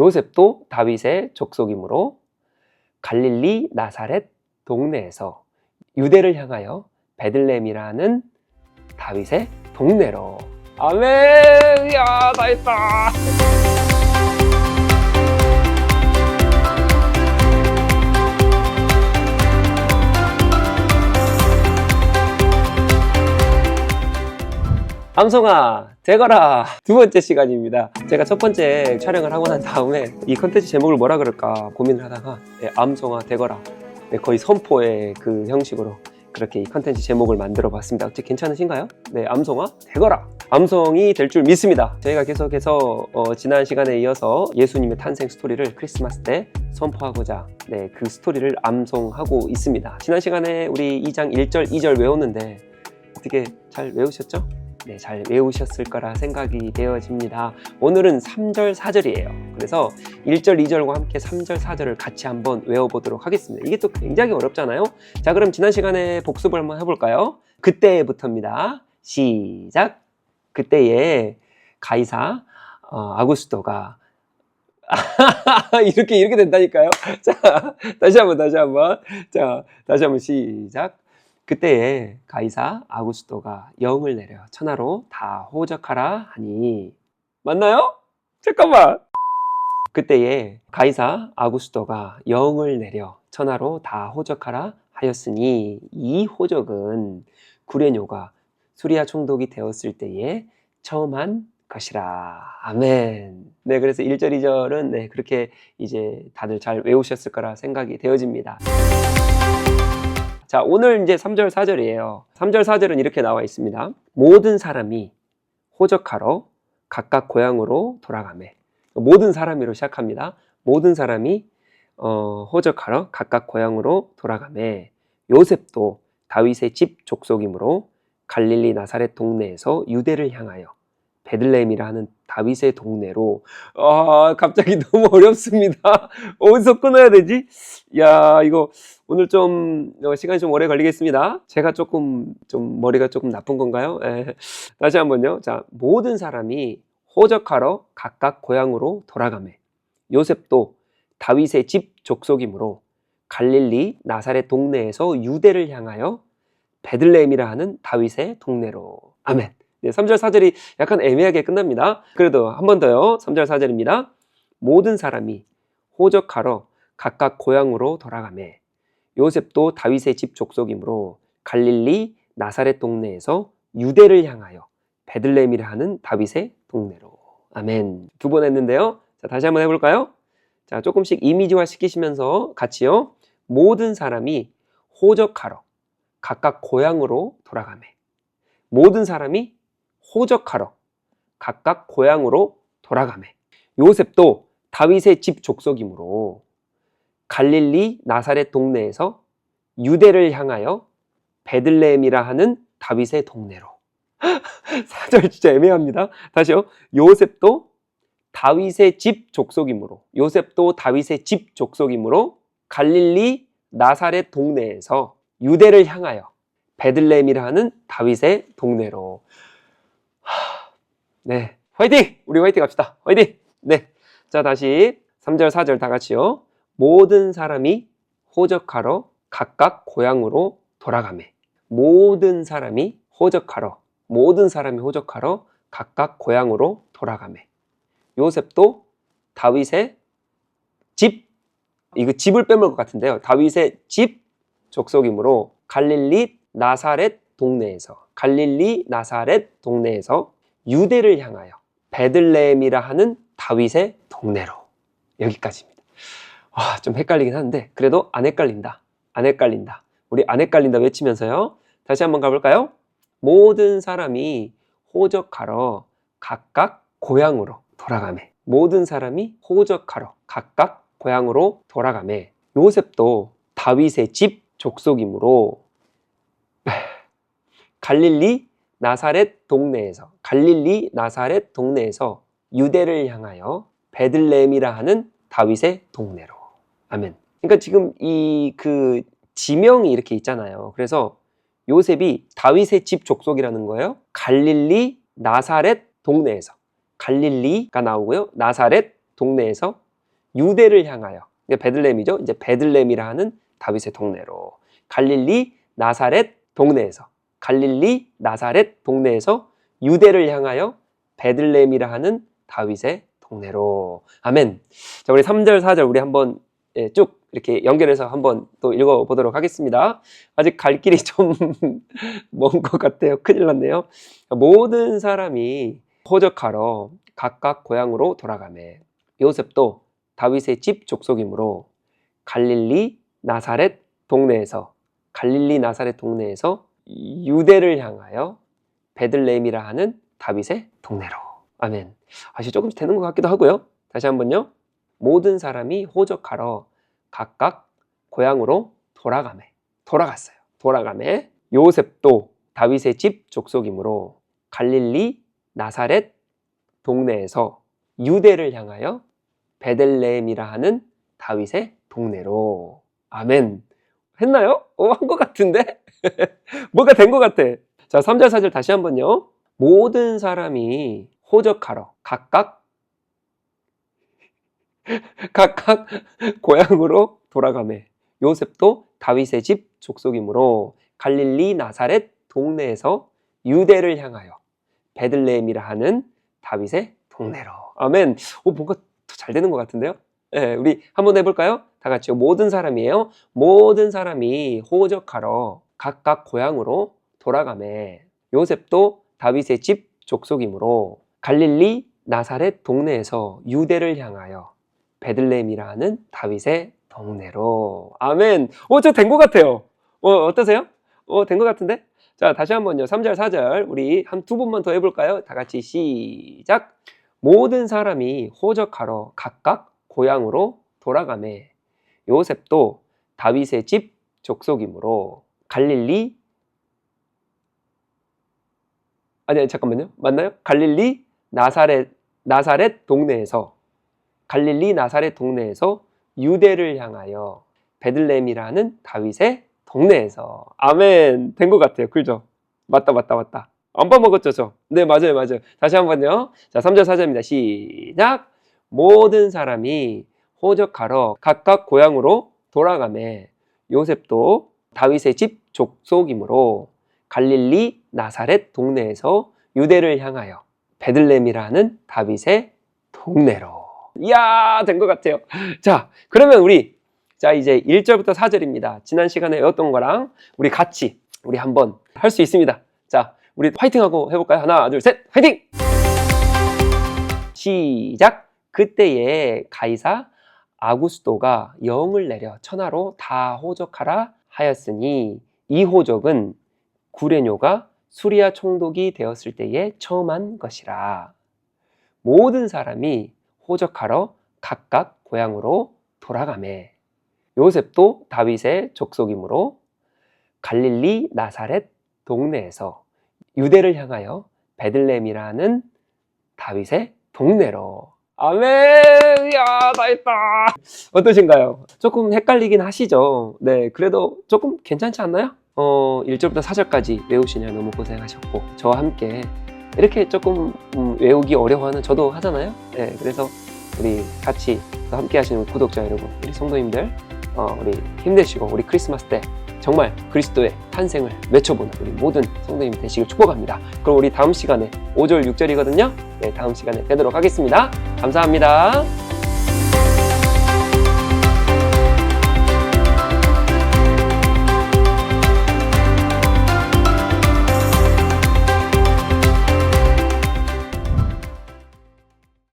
요셉도 다윗의 족속이므로 갈릴리 나사렛 동네에서 유대를 향하여 베들레헴이라는 다윗의 동네로. 아멘! 야다 했다 암송아 되거라. 두 번째 시간입니다. 제가 첫 번째 촬영을 하고 난 다음에 이 컨텐츠 제목을 뭐라 그럴까 고민을 하다가 네, 암송아 되거라. 네, 거의 선포의 그 형식으로 그렇게 이 컨텐츠 제목을 만들어 봤습니다. 어떻게 괜찮으신가요? 네 암송아 되거라. 암송이 될 줄 믿습니다. 저희가 계속해서 어, 지난 시간에 이어서 예수님의 탄생 스토리를 크리스마스 때 선포하고자 네, 그 스토리를 암송하고 있습니다. 지난 시간에 우리 2장 1절 2절 외웠는데 어떻게 잘 외우셨죠? 네, 잘 외우셨을 거라 생각이 되어집니다. 오늘은 3절, 4절이에요. 그래서 1절, 2절과 함께 3절, 4절을 같이 한번 외워보도록 하겠습니다. 이게 또 굉장히 어렵잖아요. 자, 그럼 지난 시간에 복습을 한번 해볼까요? 그때부터입니다. 시작! 그때에 가이사 어, 아구스토가 이렇게 이렇게 된다니까요. 자, 다시 한번 다시 한번. 자, 다시 한번 시작. 그때에 가이사 아구스토가 영을 내려 천하로 다 호적하라 하니 맞나요? 잠깐만. 그때에 가이사 아구스토가 영을 내려 천하로 다 호적하라 하였으니 이 호적은 구레뇨가 수리아 총독이 되었을 때에 처음 한 것이라. 아멘. 네, 그래서 1절, 2절은 네, 그렇게 이제 다들 잘 외우셨을 거라 생각이 되어집니다. 자, 오늘 이제 3절, 4절이에요. 3절, 4절은 이렇게 나와 있습니다. 모든 사람이 호적하러 각각 고향으로 돌아가매. 모든 사람이로 시작합니다. 모든 사람이 어, 호적하러 각각 고향으로 돌아가매. 요셉도 다윗의 집 족속이므로 갈릴리 나사렛 동네에서 유대를 향하여 베들레헴이라 하는 다윗의 동네로 아 갑자기 너무 어렵습니다. 어디서 끊어야 되지? 야 이거 오늘 좀 어, 시간이 좀 오래 걸리겠습니다. 제가 조금 좀 머리가 조금 나쁜 건가요? 에, 다시 한번요. 자 모든 사람이 호적하러 각각 고향으로 돌아가매 요셉도 다윗의 집 족속이므로 갈릴리 나사렛 동네에서 유대를 향하여 베들레헴이라 하는 다윗의 동네로 아멘. 네, 3절 4절이 약간 애매하게 끝납니다. 그래도 한 번 더요. 3절 4절입니다. 모든 사람이 호적하러 각각 고향으로 돌아가매 요셉도 다윗의 집 족속이므로 갈릴리 나사렛 동네에서 유대를 향하여 베들레헴이라 하는 다윗의 동네로. 아멘. 두 번 했는데요. 자, 다시 한번 해 볼까요? 자, 조금씩 이미지화 시키시면서 같이요. 모든 사람이 호적하러 각각 고향으로 돌아가매. 모든 사람이 호적하러 각각 고향으로 돌아가매. 요셉도 다윗의 집 족속이므로 갈릴리 나사렛 동네에서 유대를 향하여 베들레헴이라 하는 다윗의 동네로. 사절 진짜 애매합니다. 다시요. 요셉도 다윗의 집 족속이므로 요셉도 다윗의 집 족속이므로 갈릴리 나사렛 동네에서 유대를 향하여 베들레헴이라 하는 다윗의 동네로. 네. 화이팅! 우리 화이팅 합시다. 화이팅! 네. 자, 다시 3절, 4절 다 같이요. 모든 사람이 호적하러 각각 고향으로 돌아가매. 모든 사람이 호적하러, 모든 사람이 호적하러 각각 고향으로 돌아가매. 요셉도 다윗의 집, 이거 집을 빼먹을 것 같은데요. 다윗의 집 족속이므로 갈릴리 나사렛 동네에서, 갈릴리 나사렛 동네에서 유대를 향하여 베들레헴이라 하는 다윗의 동네로 여기까지입니다. 와, 좀 헷갈리긴 하는데 그래도 안 헷갈린다. 안 헷갈린다. 우리 안 헷갈린다 외치면서요. 다시 한번 가볼까요? 모든 사람이 호적하러 각각 고향으로 돌아가매. 모든 사람이 호적하러 각각 고향으로 돌아가매. 요셉도 다윗의 집 족속이므로 갈릴리 나사렛 동네에서 갈릴리 나사렛 동네에서 유대를 향하여 베들레헴이라 하는 다윗의 동네로. 아멘. 그러니까 지금 이 그 지명이 이렇게 있잖아요. 그래서 요셉이 다윗의 집 족속이라는 거예요. 갈릴리 나사렛 동네에서 갈릴리가 나오고요. 나사렛 동네에서 유대를 향하여 이게 베들레헴이죠. 이제 베들레헴이라 하는 다윗의 동네로 갈릴리 나사렛 동네에서 갈릴리 나사렛 동네에서 유대를 향하여 베들레헴이라 하는 다윗의 동네로 아멘. 자, 우리 3절 4절 우리 한번 예, 쭉 이렇게 연결해서 한번 또 읽어 보도록 하겠습니다. 아직 갈 길이 좀 먼 것 같아요. 큰일 났네요. 모든 사람이 호적하러 각각 고향으로 돌아가매 요셉도 다윗의 집 족속이므로 갈릴리 나사렛 동네에서 갈릴리 나사렛 동네에서 유대를 향하여 베들레헴이라 하는 다윗의 동네로 아멘. 아시 조금씩 되는 것 같기도 하고요. 다시 한번요. 모든 사람이 호적하러 각각 고향으로 돌아가매 돌아갔어요. 돌아가매 요셉도 다윗의 집 족속이므로 갈릴리 나사렛 동네에서 유대를 향하여 베들레헴이라 하는 다윗의 동네로 아멘. 했나요? 어, 한 것 같은데? 뭐가 된 것 같아. 자, 3절, 4절 다시 한번요. 모든 사람이 호적하러 각각 각각 고향으로 돌아가매 요셉도 다윗의 집 족속이므로 갈릴리 나사렛 동네에서 유대를 향하여 베들레헴이라 하는 다윗의 동네로 아멘. 오 뭔가 더 잘 되는 것 같은데요? 예, 우리 한번 해볼까요? 다 같이요. 모든 사람이에요. 모든 사람이 호적하러 각각 고향으로 돌아가매 요셉도 다윗의 집 족속이므로 갈릴리 나사렛 동네에서 유대를 향하여 베들레헴이라 하는 다윗의 동네로 아멘. 오, 저된 것 같아요. 어, 어떠세요? 어, 된 것 같은데? 자, 다시 한번요. 3절, 4절. 우리 한 두 번만 더 해볼까요? 다 같이 시작. 모든 사람이 호적하러 각각 고향으로 돌아가매 요셉도 다윗의 집 족속이므로 갈릴리 아니 잠깐만요. 맞나요? 갈릴리 나사렛 나사렛 동네에서 갈릴리 나사렛 동네에서 유대를 향하여 베들레헴이라는 다윗의 동네에서 아멘 된 것 같아요. 그죠? 맞다 맞다 맞다. 안 빠먹었죠 저? 네 맞아요 맞아요. 다시 한번요. 자 3절 4절입니다. 시작. 모든 사람이 호적하러 각각 고향으로 돌아가매 요셉도 다윗의 집 족속이므로 갈릴리 나사렛 동네에서 유대를 향하여 베들레헴이라는 다윗의 동네로. 이야, 된 것 같아요. 자, 그러면 우리, 자, 이제 1절부터 4절입니다. 지난 시간에 외웠던 거랑 우리 같이, 우리 한번 할 수 있습니다. 자, 우리 화이팅 하고 해볼까요? 하나, 둘, 셋, 화이팅! 시작! 그때에 가이사 아구스도가 영을 내려 천하로 다 호적하라 하였으니 이 호적은 구레뇨가 수리아 총독이 되었을 때에 처음 한 것이라. 모든 사람이 호적하러 각각 고향으로 돌아가매. 요셉도 다윗의 족속이므로 갈릴리 나사렛 동네에서 유대를 향하여 베들레헴이라는 다윗의 동네로. 아멘! 야, 다 했다! 어떠신가요? 조금 헷갈리긴 하시죠? 네, 그래도 조금 괜찮지 않나요? 어, 1절부터 4절까지 외우시냐 너무 고생하셨고, 저와 함께 이렇게 조금 음, 외우기 어려워하는 저도 하잖아요. 네, 그래서 우리 같이 또 함께 하시는 구독자 여러분, 우리 성도님들, 어, 우리 힘내시고, 우리 크리스마스 때 정말 그리스도의 탄생을 외쳐보는 우리 모든 성도님 되시길 축복합니다. 그럼 우리 다음 시간에 5절, 6절이거든요. 네, 다음 시간에 뵈도록 하겠습니다. 감사합니다.